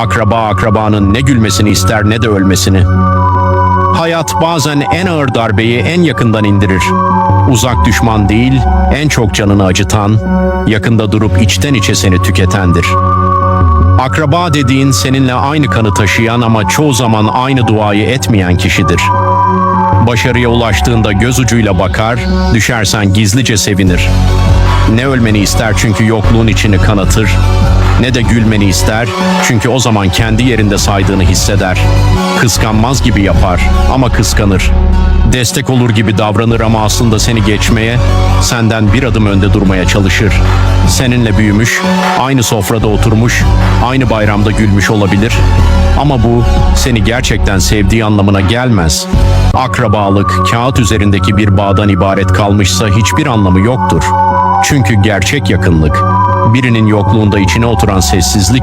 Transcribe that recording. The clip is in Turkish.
Akraba akrabanın ne gülmesini ister ne de ölmesini. Hayat bazen en ağır darbeyi en yakından indirir. Uzak düşman değil, en çok canını acıtan, yakında durup içten içe seni tüketendir. Akraba dediğin seninle aynı kanı taşıyan ama çoğu zaman aynı duayı etmeyen kişidir. Başarıya ulaştığında göz ucuyla bakar, düşersen gizlice sevinir. Ne ölmeni ister çünkü yokluğun içini kanatır, ne de gülmeni ister çünkü o zaman kendi yerinde saydığını hisseder. Kıskanmaz gibi yapar ama kıskanır. Destek olur gibi davranır ama aslında seni geçmeye, senden bir adım önde durmaya çalışır. Seninle büyümüş, aynı sofrada oturmuş, aynı bayramda gülmüş olabilir. Ama bu seni gerçekten sevdiği anlamına gelmez. Akrabalık kağıt üzerindeki bir bağdan ibaret kalmışsa hiçbir anlamı yoktur. Çünkü gerçek yakınlık birinin yokluğunda içine oturan sessizlik